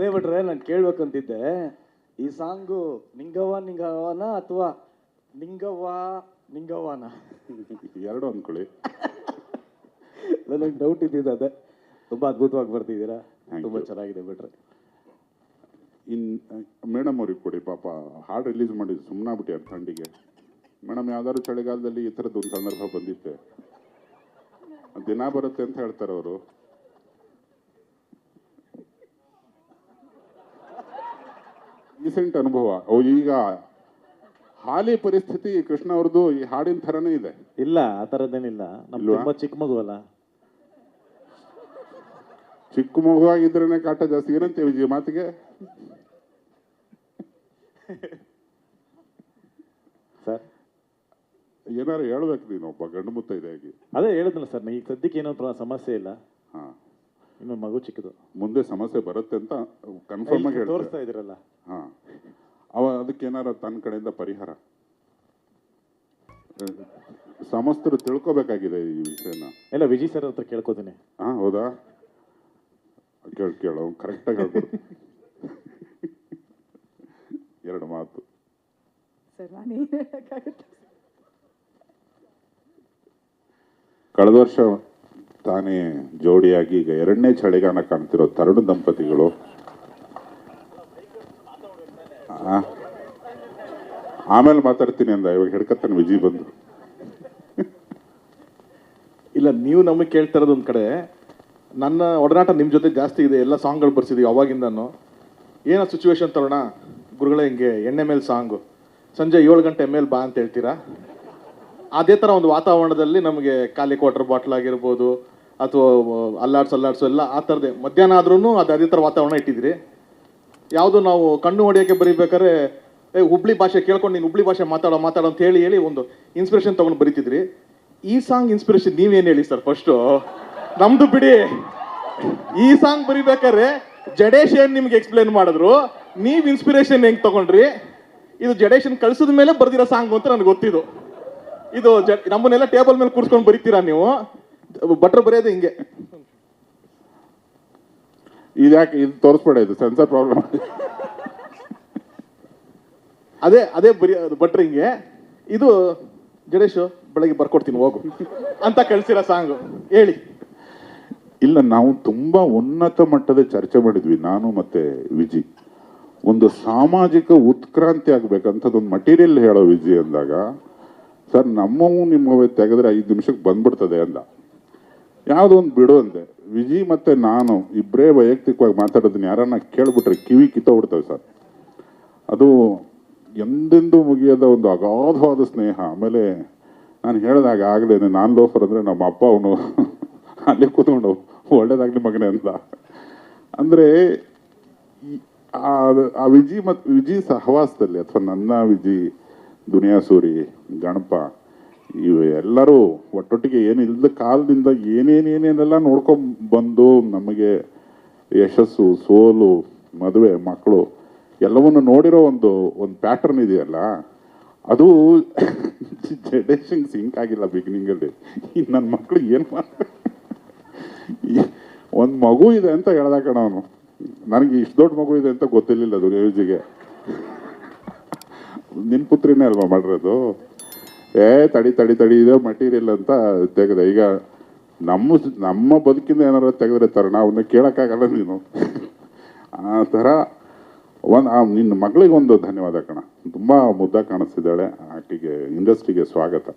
ಅದೇ ಬಿಟ್ರೆ ನಾನು ಕೇಳ್ಬೇಕಂತಿದ್ದೆ ಈ ಸಾಂಗು ನಿಂಗವ್ವ ನಿಂಗವ್ವನ ಅಥವಾ ನಿಂಗವ್ವ ನಿಂಗವ್ವನ? ಎರಡು ಅನ್ಕೊಳ್ಳಿ. ನನಗೆ ಡೌಟ್ ಇದ್ದಿದ್ದು ಅದೇ. ತುಂಬಾ ಅದ್ಭುತವಾಗಿ ಬರ್ತಿದ್ದೀರಾ ತುಂಬ ಚೆನ್ನಾಗಿದೆ ಬಿಟ್ರೆ. ಇನ್ ಮೇಡಮ್ ಅವ್ರಿಗೆ ಕೊಡಿ ಪಾಪ ಹಾಡು ರಿಲೀಸ್ ಮಾಡಿ ಸುಮ್ಮನಾಗ್ಬಿಟ್ಟಿ ಥಂಡಿಗೆ ಮೇಡಮ್ ಯಾವ್ದಾದ್ರು ಚಳಿಗಾಲದಲ್ಲಿ ಈ ಥರದ್ದು ಒಂದು ಸಂದರ್ಭ ಬಂದಿತ್ತೆ. ದಿನ ಬರುತ್ತೆ ಅಂತ ಹೇಳ್ತಾರೆ ಅವರು. ರೀಸೆಂಟ್ ಅನುಭವ. ಅವು ಈಗ ಹಾಲಿ ಪರಿಸ್ಥಿತಿ ಕೃಷ್ಣ ಅವ್ರದ್ದು ಈ ಹಾಡಿನ ಥರನೇ ಇದೆ. ಇಲ್ಲ ಆ ಥರದ್ದೇನಿಲ್ಲ. ನಮ್ ಇಲ್ವಾ? ತುಂಬಾ ಚಿಕ್ಕ ಮಗು ಅಲ್ಲ. ಚಿಕ್ಕ ಮಗುವಾಗಿದ್ರೇನೆ ಕಾಟ ಜಾಸ್ತಿ. ಏನಂತೆ ವಿಜಯ ಮಾತಿಗೆ? ಸರ್. ಏನಾರು ಹೇಳ್ಬೇಕು ನೀನು ಒಬ್ಬ ಗಂಡು ಮುತ್ತೈದೆಯಾಗಿ ಅದೇ ಹೇಳಿದ್ನಲ್ಲ ಸರ್ ಈಗ ಸದ್ಯಕ್ಕೆ ಏನೋ ಪ್ರ- ಸಮಸ್ಯೆ ಇಲ್ಲ. ಹಾ. ಇನ್ನು ಮಗು ಚಿಕ್ಕದು. ಮುಂದೆ ಸಮಸ್ಯೆ ಬರುತ್ತೆ ಅಂತ ಕನ್ಫರ್ಮ್ ಆಗಿ ಹೇಳ್ತಾರೆ ತೋರಿಸ್ತಾ ಇದ್ರಲ್ಲ ಹಾ. ಅವ ಅದಕ್ಕೆ ಏನಾರ ತನ್ನ ಕಡೆಯಿಂದ ಪರಿಹಾರ? ಸಮಸ್ತರು ತಿಳ್ಕೊಬೇಕಾಗಿದೆ ಈ ವಿಷಯನ. ಎಲ್ಲ ವಿಜಯ್ ಸರ್ ಹತ್ರ ಕೇಳ್ಕೋತೀನಿ. ಹಾ ಹೌದಾ? ಕೇಳು ಕೇಳು ಕರೆಕ್ಟಾಗಿ ಹೇಳ್ಬೋದು ಎರಡು ಮಾತು. ಸರ್ ನಾನು ಏನು ಹೇಳೋಕ್ಕಾಗುತ್ತೆ? ಕಳೆದ ವರ್ಷ ತಾನೇ ಜೋಡಿಯಾಗಿ ಈಗ ಎರಡನೇ ಚಳಿಗಾಲ ಕಾಣ್ತಿರೋ ತರುಣ ದಂಪತಿಗಳು? ಆಮೇಲೆ ಮಾತಾಡ್ತೀನಿ ಅಂದ. ಇವಾಗ ಹಿಡ್ಕತ್ತಾನೆ ವಿಜಿ ಬಂದು. ಇಲ್ಲ, ನೀವು ನಮಗೆ ಕೇಳ್ತಾ ಇರೋದು ಒಂದು ಕಡೆ, ನನ್ನ ಒಡನಾಟ ನಿಮ್ಮ ಜೊತೆ ಜಾಸ್ತಿ ಇದೆ, ಎಲ್ಲ ಸಾಂಗ್ಗಳು ಬರ್ಸಿದ್ದೀವಿ ಅವಾಗಿಂದನು. ಏನೋ ಸಿಚುವೇಶನ್ ತರೋಣ? ಗುರುಗಳೇ, ಹಿಂಗೆ ಎಣ್ಣೆ ಮೇಲೆ ಸಾಂಗು ಸಂಜೆ ಏಳು ಗಂಟೆ ಮೇಲೆ ಬಾ ಅಂತ ಹೇಳ್ತೀರಾ? ಅದೇ ಥರ ಒಂದು ವಾತಾವರಣದಲ್ಲಿ ನಮಗೆ ಖಾಲಿ ಕ್ವಾಟರ್ ಬಾಟ್ಲ್ ಆಗಿರ್ಬೋದು, ಅಥವಾ ಅಲ್ಲಾಡ್ಸು ಅಲ್ಲಾಡ್ಸು ಎಲ್ಲ ಆ ಥರದೇ ಮಧ್ಯಾಹ್ನ ಆದ್ರೂ ಅದು, ಅದೇ ಥರ ವಾತಾವರಣ ಇಟ್ಟಿದ್ದೀರಿ. ಯಾವುದು ನಾವು ಕಣ್ಣು ಹೊಡೆಯೋಕ್ಕೆ ಬರೀಬೇಕಾದ್ರೆ, ಏ, ಹುಬ್ಳಿ ಭಾಷೆ ಕೇಳ್ಕೊಂಡು ನೀನು ಹುಬ್ಳಿ ಭಾಷೆ ಮಾತಾಡೋ ಮಾತಾಡೋ ಅಂತ ಹೇಳಿ ಹೇಳಿ ಒಂದು ಇನ್ಸ್ಪಿರೇಷನ್ ತೊಗೊಂಡು ಬರೀತಿದ್ರಿ. ಈ ಸಾಂಗ್ ಇನ್ಸ್ಪಿರೇಷನ್ ನೀವೇನು ಹೇಳಿ ಸರ್ ಫಸ್ಟು ನಮ್ದು ಬಿಡಿ. ಈ ಸಾಂಗ್ ಬರಿಬೇಕಾದ್ರೆ ಜಡೇಶ್ ಏನು ನಿಮ್ಗೆ ಎಕ್ಸ್ಪ್ಲೇನ್ ಮಾಡಿದ್ರು. ನೀವು ಇನ್ಸ್ಪಿರೇಷನ್ ಹೆಂಗೆ ತಗೊಂಡ್ರಿ? ಇದು ಜಡೇಶನ್ ಕಳಿಸಿದ ಮೇಲೆ ಬರ್ದಿರೋ ಸಾಂಗ್ ಅಂತ ನನಗೆ ಗೊತ್ತಿದ್ದು ಇದು ಜ- ನಮ್ಮನ್ನೆಲ್ಲ ಟೇಬಲ್ ಮೇಲೆ ಕೂರ್ಸ್ಕೊಂಡು ಬರೀತೀರಾ ನೀವು? ಭಟ್ರು ಬರೆಯೋದು ಹಿಂಗೆ. ಇದ್ಯಾಕೆ ಇದು ತೋರಿಸ್ಬೇಡ ಇದು ಸೆನ್ಸರ್ ಪ್ರಾಬ್ಲಮ್ ಅದೇ ಅದೇ ಬರಿ ಹಿಂಗೆ ಇದು ಜಡೇಶ್ ಬೆಳಗ್ಗೆ ಬರ್ಕೊಡ್ತೀನಿ ಹೋಗು. ಅಂತ ಕಳ್ಸಿರೋ ಸಾಂಗು ಹೇಳಿ. ಇಲ್ಲ ನಾವು ತುಂಬಾ ಉನ್ನತ ಮಟ್ಟದ ಚರ್ಚೆ ಮಾಡಿದ್ವಿ ನಾನು ಮತ್ತೆ ವಿಜಿ. ಒಂದು ಸಾಮಾಜಿಕ ಉತ್ಕ್ರಾಂತಿ ಆಗ್ಬೇಕಂತದೊಂದು ಮಟೀರಿಯಲ್ ಹೇಳೋ ವಿಜಿ ಅಂದಾಗ ಸರ್ ನಮ್ಮವು ನಿಮ್ಮವೇ ತೆಗೆದ್ರೆ ಐದು ನಿಮಿಷಕ್ಕೆ ಬಂದ್ಬಿಡ್ತದೆ ಅಂದ. ಯಾವುದೋ ಬಿಡು ಅಂದೆ. ವಿಜಿ ಮತ್ತೆ ನಾನು ಇಬ್ಬರೇ ವೈಯಕ್ತಿಕವಾಗಿ ಮಾತಾಡೋದನ್ನ ಯಾರನ್ನ ಕೇಳಿಬಿಟ್ರೆ ಕಿವಿ ಕಿತ್ತೋಗ್ಬಿಡ್ತವೆ ಸರ್. ಅದು ಎಂದೆಂದೂ ಮುಗಿಯದ ಒಂದು ಅಗಾಧವಾದ ಸ್ನೇಹ. ಆಮೇಲೆ ನಾನು ಹೇಳಿದಾಗ ಆಗಲೇ ನಾನು ಲೋಫರ್ ಅಂದರೆ ನಮ್ಮ ಅಪ್ಪ ಅವನು ಅಲ್ಲೇ ಕೂತ್ಕೊಂಡು ಒಳ್ಳೇದಾಗ್ಲಿ ಮಗನೇ ಅಂತ. ಅಂದರೆ ಆ ಆ ವಿಜಿ ಮತ್ತು ವಿಜಿ ಸಹವಾಸದಲ್ಲಿ ಅಥವಾ ನನ್ನ ವಿಜಿ ದುನಿಯಾ ಸೂರಿ ಗಣಪ ಇವು ಎಲ್ಲರೂ ಒಟ್ಟೊಟ್ಟಿಗೆ ಏನು ಇಲ್ಲದ ಕಾಲದಿಂದ ಏನೇನೇನೇನೆಲ್ಲ ನೋಡ್ಕೊಂಡ್ ಬಂದು ನಮಗೆ ಯಶಸ್ಸು, ಸೋಲು, ಮದುವೆ, ಮಕ್ಕಳು ಎಲ್ಲವನ್ನು ನೋಡಿರೋ ಒಂದು ಒಂದು ಪ್ಯಾಟರ್ನ್ ಇದೆಯಲ್ಲ, ಅದು ಜಡೇಶಂಗ್ ಸಿಂಕ್ ಆಗಿಲ್ಲ ಬಿಗಿನಿಂಗಲ್ಲಿ ನನ್ನ ಮಕ್ಕಳು ಏನು ಒಂದು ಮಗು ಇದೆ ಅಂತ ಹೇಳ್ದ ಕಣ ಅವನು. ನನಗೆ ಇಷ್ಟು ದೊಡ್ಡ ಮಗು ಇದೆ ಅಂತ ಗೊತ್ತಿರಲಿಲ್ಲ ಅದು ನ್ಯೂಸಿಗೆ ನಿನ್ನ ಪುತ್ರಿನೇ ಅಲ್ವಾ ಮಾಡಿರೋದು? ಏ, ತಡಿ ತಡಿ ತಡಿ, ಇದೆ ಮಟೀರಿಯಲ್ ಅಂತ ತೆಗೆದೆ. ಈಗ ನಮ್ಮ ನಮ್ಮ ಬದುಕಿಂದ ಏನಾರು ತೆಗೆದ್ರೆ ತರೋಣ ಅವನ್ನ ಕೇಳೋಕ್ಕಾಗಲ್ಲ ನೀನು. ಆ ಥರ ಒಂದು ನಿನ್ನ ಮಗಳಿಗೆ ಒಂದು ಧನ್ಯವಾದ ಕಣ. ತುಂಬ ಮುದ್ದ ಕಾಣಿಸ್ತಿದ್ದಾಳೆ ಆಕೆಗೆ ಇಂಡಸ್ಟ್ರಿಗೆ ಸ್ವಾಗತ.